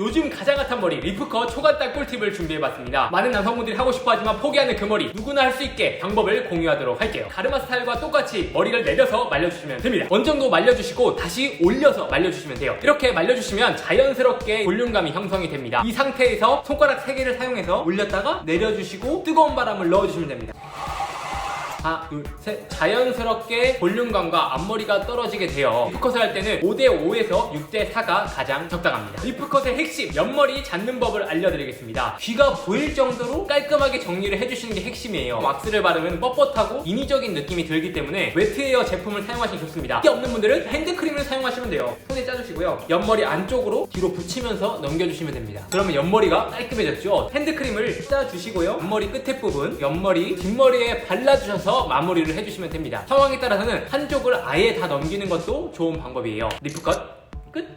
요즘 가장 핫한 머리 리프컷 초간단 꿀팁을 준비해봤습니다. 많은 남성분들이 하고 싶어하지만 포기하는 그 머리 누구나 할 수 있게 방법을 공유하도록 할게요. 가르마 스타일과 똑같이 머리를 내려서 말려주시면 됩니다. 어느 정도 말려주시고 다시 올려서 말려주시면 돼요. 이렇게 말려주시면 자연스럽게 볼륨감이 형성이 됩니다. 이 상태에서 손가락 3개를 사용해서 올렸다가 내려주시고 뜨거운 바람을 넣어주시면 됩니다. 하나, 둘, 셋. 자연스럽게 볼륨감과 앞머리가 떨어지게 돼요. 리프컷을 할 때는 5대5에서 6대4가 가장 적당합니다. 리프컷의 핵심, 옆머리 잡는 법을 알려드리겠습니다. 귀가 보일 정도로 깔끔하게 정리를 해주시는 게 핵심이에요. 왁스를 바르면 뻣뻣하고 인위적인 느낌이 들기 때문에 웨트에어 제품을 사용하시면 좋습니다. 이게 없는 분들은 핸드크림을 사용하시면 돼요. 손에 짜주시고요. 옆머리 안쪽으로 뒤로 붙이면서 넘겨주시면 됩니다. 그러면 옆머리가 깔끔해졌죠? 핸드크림을 짜주시고요. 앞머리 끝에 부분, 옆머리, 뒷머리에 발라주셔서 넣어서 마무리를 해주시면 됩니다. 상황에 따라서는 한쪽을 아예 다 넘기는 것도 좋은 방법이에요. 리프컷 끝!